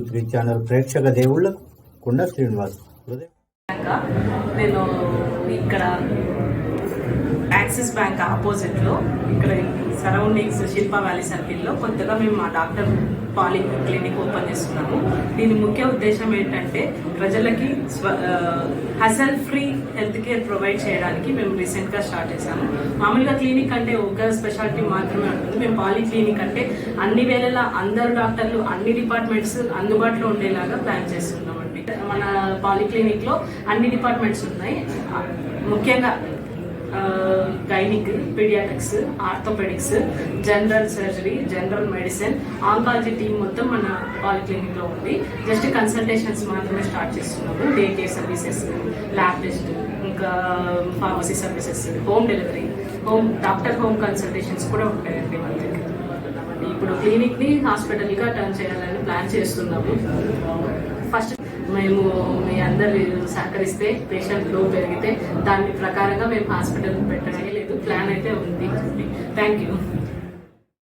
Three channel ప్రేక్షక దేవుళ్ళకు కుండ శ్రీనివాస్ నేను ఇక్కడ యాక్సిస్ బ్యాంక్ ఆపోజిట్లో ఇక్కడ సరౌండింగ్స్ శిల్ప వ్యాలీ సర్కిల్లో కొత్తగా మేము మా డాక్టర్ పాలి క్లినిక్ ఓపెన్ చేస్తున్నాము. దీని ముఖ్య ఉద్దేశం ఏంటంటే ప్రజలకి స్వ hassle free health care provide చేయడానికి మేము రీసెంట్గా స్టార్ట్ చేశాము. మామూలుగా క్లినిక్ అంటే ఒక స్పెషాలిటీ మాత్రమే ఉంటుంది. మేము పాలి క్లినిక్ అంటే అన్ని వేళలా అందరు డాక్టర్లు అన్ని డిపార్ట్మెంట్స్ అందుబాటులో ఉండేలాగా ప్లాన్ చేస్తున్నామండి. మన పాలిక్లినిక్లో అన్ని డిపార్ట్మెంట్స్ ఉన్నాయి. ముఖ్యంగా gynaec paediatrics orthopaedics general surgery general medicine oncology team మొత్తం మన పాలిక్లినిక్లో ఉంది. జస్ట్ కన్సల్టేషన్స్ మాత్రమే స్టార్ట్ చేస్తున్నాము. Day care services lab test ఇంకా pharmacy services home delivery home doctor home consultations కూడా ఉంటాయండి మన దగ్గర. ఇప్పుడు క్లినిక్ని హాస్పిటల్గా టర్న్ చేయాలని ప్లాన్ చేస్తున్నాము. ఫస్ట్ మేము మీ అందరు సహకరిస్తే పేషెంట్లో పెరిగితే దాని ప్రకారంగా మేము హాస్పిటల్ పెట్టడమే లేదు. ప్లాన్ అయితే ఉంది. Thank you